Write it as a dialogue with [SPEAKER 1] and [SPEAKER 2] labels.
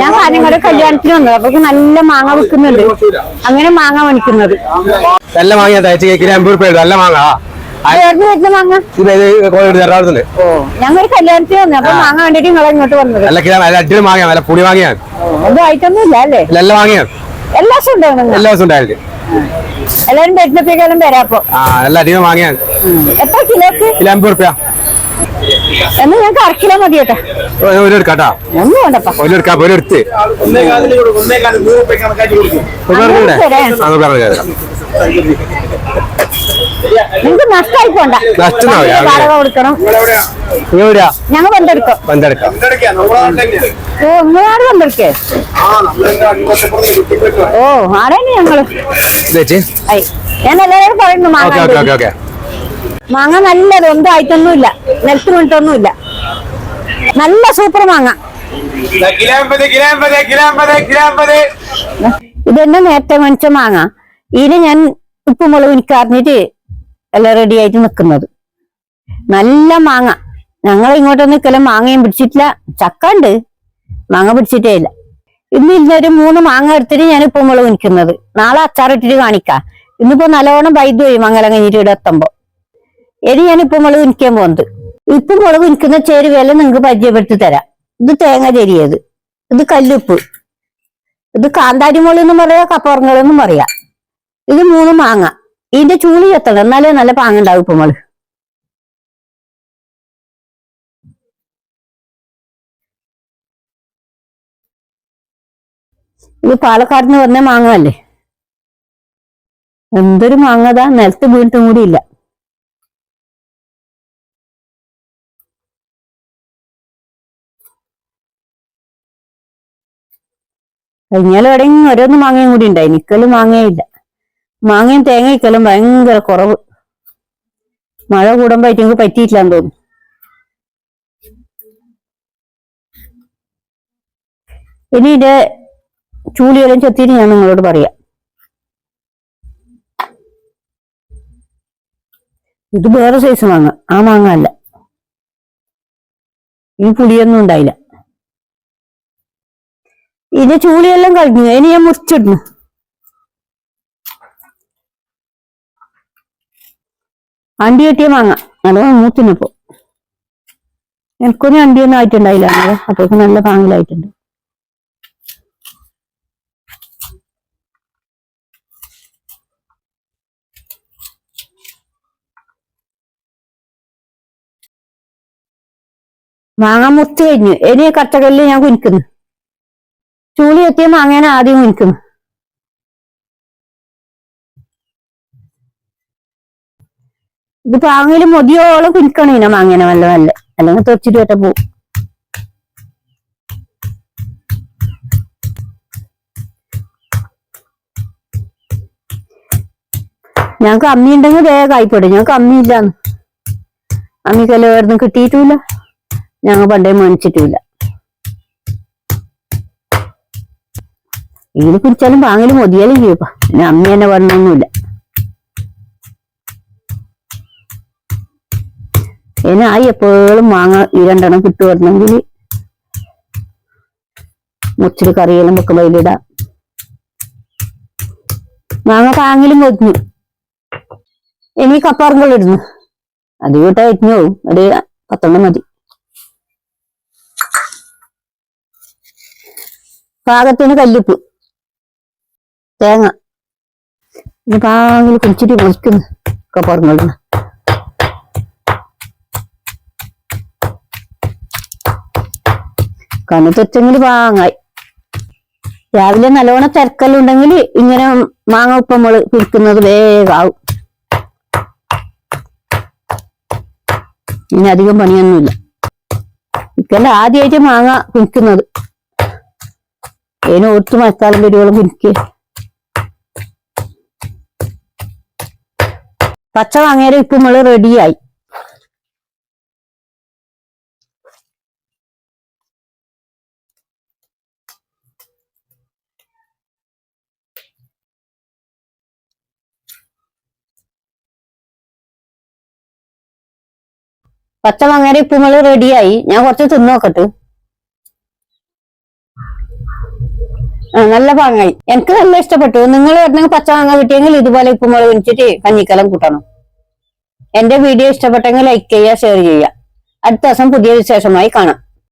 [SPEAKER 1] ഞാൻ സാധനങ്ങളുടെ കല്യാണത്തിന് വന്നത്. അപ്പൊ നല്ല മാങ്ങ വിൽക്കുന്നുണ്ട്. അങ്ങനെ മാങ്ങ മേടിക്കുന്നത്.
[SPEAKER 2] നല്ല മാങ്ങ തയ്ച്ച് കേക്കിന് അമ്പത് റുപ്യ നല്ല മാങ്ങ.
[SPEAKER 1] ഞങ്ങൾ കല്യാണത്തിന് വന്നു അപ്പൊ മാങ്ങ നിങ്ങളെ ഇങ്ങോട്ട് വന്നത്.
[SPEAKER 2] നല്ല കിലോ നല്ല അടിപൊളി മാങ്ങ നല്ല പുളി മാങ്ങയാണ്.
[SPEAKER 1] ഒന്നും ആയിട്ടൊന്നും ഇല്ല അല്ലേ?
[SPEAKER 2] നല്ല മാങ്ങയാണ്.
[SPEAKER 1] എല്ലാ ദിവസവും ഉണ്ടാവും നിങ്ങൾ
[SPEAKER 2] എല്ലാ ദിവസവും ഉണ്ടായിരുന്നു
[SPEAKER 1] എല്ലാവരും വരുന്നപ്പോഴേക്കാളും വരാപ്പോ
[SPEAKER 2] ആ നല്ല അടിപൊളി മാങ്ങയാണ്.
[SPEAKER 1] എത്ര കിലോക്ക്?
[SPEAKER 2] കിലോ അമ്പത് റുപ്യ.
[SPEAKER 1] എന്ന് ഞങ്ങൾക്ക് അരക്കിലോ കിലോ മതി കേട്ടോ ഒന്നും വേണ്ടപ്പാ.
[SPEAKER 2] ഒരു എടുക്കാം ഒരു എടുത്ത്. ഒരു എടുക്കണ്ടേ? ആ, നൂറ് ഗ്രാം എടുക്കാം.
[SPEAKER 1] നിങ്ങൾക്ക് നഷ്ടമായി പോണ്ട. കൊടുക്കണം. ഞങ്ങൾ ബന്ധെടുക്കും
[SPEAKER 2] പന്തെടുക്കാം.
[SPEAKER 1] ഓ നിങ്ങളാട് ബന്ധെടുക്കേ ഓ ആരാണ് ഞങ്ങൾ. ഞാൻ എല്ലാവരും പറയുന്നു മാങ്ങ നല്ലത് ഒന്നും ആയിട്ടൊന്നുമില്ല നിലത്ത് വീണിട്ടൊന്നുമില്ല നല്ല സൂപ്പർ മാങ്ങ. ഇതെന്നെ നേരത്തെ മേടിച്ച മാങ്ങ. ഇതിന് ഞാൻ ഉപ്പും മുളക് എനിക്ക് അറിഞ്ഞിട്ട് എല്ലാം റെഡി ആയിട്ട് നിൽക്കുന്നത് നല്ല മാങ്ങ. ഞങ്ങൾ ഇങ്ങോട്ടൊന്നും നിൽക്കല മാങ്ങയും പിടിച്ചിട്ടില്ല. ചക്ക ഉണ്ട്. മാങ്ങ പിടിച്ചിട്ടേ ഇല്ല. ഇന്ന് ഇന്നൊരു മൂന്ന് മാങ്ങ എടുത്തിട്ട് ഞാൻ ഉപ്പും മുളക് നിൽക്കുന്നത് നാളെ അച്ചാറിട്ടിട്ട് കാണിക്കാം. ഇന്നിപ്പോ നല്ലോണം വൈദ്യുതി മംഗലം കഴിഞ്ഞിട്ട് ഇവിടെ എത്തുമ്പോ. ഇനി ഞാൻ ഇപ്പൊ മുളക് ഉനിക്കാൻ പോകുന്നത് ഇപ്പൊ മുളക് ഉനിക്കുന്ന ചേരുവയെല്ലാം നിങ്ങൾക്ക് പരിചയപ്പെടുത്തി തരാം. ഇത് തേങ്ങ ചെരിയത്. ഇത് കല്ലുപ്പ്. ഇത് കാന്താരി മുളക് എന്നും പറയാം കപ്പറങ്ങളെന്നും പറയാം. ഇത് മൂന്ന് മാങ്ങ. ഇതിന്റെ ചൂളി എത്തണം. എന്നാലേ നല്ല പാങ്ങ ഉണ്ടാവും ഇപ്പൊ മുളക്. ഇത് പാലക്കാടിന് പറഞ്ഞ മാങ്ങ അല്ലേ? എന്തൊരു മാങ്ങതാ നിലത്ത് വീണ്ടും കൂടി കഴിഞ്ഞാലും എവിടെയെങ്കിലും ഓരോന്ന് മാങ്ങയും കൂടി ഉണ്ടായി. നിക്കലും മാങ്ങയില്ല മാങ്ങയും തേങ്ങയ്ക്കലും ഭയങ്കര കുറവ്. മഴ കൂടുമ്പോ എനിക്ക് പറ്റിയിട്ടില്ലാന്ന് തോന്നുന്നു. ഇനി ഇതിന്റെ ചൂളിയെല്ലാം ചെത്തിയിട്ട് ഞാൻ നിങ്ങളോട് പറയാം. ഇത് വേറെ സൈസ് മാങ്ങ. ആ മാങ്ങ അല്ല. ഈ പുളിയൊന്നും ഉണ്ടായില്ല. ഇത് ചൂളിയെല്ലാം കഴിഞ്ഞു. ഇനി ഞാൻ മുറിച്ചിടുന്നു. അണ്ടി കെട്ടിയ മാങ്ങ. അത് മൂത്തിനിപ്പോ. എനിക്കൊന്നും അണ്ടിയൊന്നും ആയിട്ടുണ്ടായില്ല. അപ്പോഴേക്കും നല്ല പാങ്ങിലായിട്ടുണ്ട്. മാങ്ങ മുറിച്ച് കഴിഞ്ഞു. ഇനി കച്ചകല്ല് ഞാൻ കുനിക്കുന്നു. ചൂളി എത്തിയ മാങ്ങേനെ ആദ്യം കുനിക്കുന്നു ഇത് പാങ്ങിൽ മൊതിയോളം കുനിക്കണം ഇനം അങ്ങനെ നല്ല നല്ല അല്ലെങ്കിൽ തൊച്ചിട്ട് ഒറ്റ പോവും. ഞങ്ങക്ക് അമ്മി ഉണ്ടെങ്കിൽ വേഗം ആയിപ്പോട്ടെ ഞങ്ങക്ക് അമ്മി ഇല്ലാന്ന്. അമ്മിക്കെല്ലാം എവിടുന്ന് കിട്ടിയിട്ടുമില്ല ഞങ്ങൾ പണ്ടേ മേടിച്ചിട്ടുമില്ല. ഇതിനെ കുടിച്ചാലും വാങ്ങലും മതിയാലും ചെയ്യപ്പാ പിന്നെ അമ്മ എന്നെ പറഞ്ഞൊന്നുമില്ല. എന്നായി എപ്പോഴും മാങ്ങ ഈ രണ്ടെണ്ണം കിട്ടുമായിരുന്നെങ്കിൽ മുച്ചിൽ കറിയെല്ലാം വെക്കുമ്പോ അതിലിടാം മാങ്ങ പാങ്ങിലും വെക്കുന്നു ഇനി കപ്പാറുകൾ ഇടുന്നു. അത് കൂട്ടാ എറ്റിഞ്ഞു പോവും ഒരു പത്തെണ്ണം മതി. പാകത്തിന് കല്ലുപ്പ്. തേങ്ങ. ഇത് പാങ്ങിൽ കുടിച്ചിട്ട് പൊളിക്കുന്നു ഒക്കെ പറഞ്ഞോളൂ. കണ്ണുത്തൊറ്റെങ്കിൽ പാങ്ങായി. രാവിലെ നല്ലോണം തിരക്കല്ലുണ്ടെങ്കിൽ ഇങ്ങനെ മാങ്ങ ഉപ്പം നമ്മൾ പിടിക്കുന്നത് വേഗാവും ഇനി അധികം പണിയൊന്നുമില്ല. ഇക്കല്ല ആദ്യമായിട്ട് മാങ്ങ കുനിക്കുന്നത് അതിന് ഓർത്ത് മഴക്കാലം വരുവോളം പിടിക്കുക പച്ച മാങ്ങയുടെ ഇപ്പം നമ്മൾ റെഡിയായി പച്ച മാങ്ങയുടെ ഇപ്പം റെഡിയായി ഞാൻ കുറച്ച് തിന്നു നല്ല പാങ്ങായി. എനിക്ക് നല്ല ഇഷ്ടപ്പെട്ടു. നിങ്ങൾ വരണമെങ്കിൽ പച്ച മാങ്ങ കിട്ടിയെങ്കിൽ ഇതുപോലെ ഉപ്പുമുളക് വെച്ചിട്ട് കഞ്ഞിക്കലം കൂട്ടണം. എന്റെ വീഡിയോ ഇഷ്ടപ്പെട്ടെങ്കിൽ ലൈക്ക് ചെയ്യുക ഷെയർ ചെയ്യുക. അടുത്ത ദിവസം പുതിയ വിശേഷമായി കാണാം.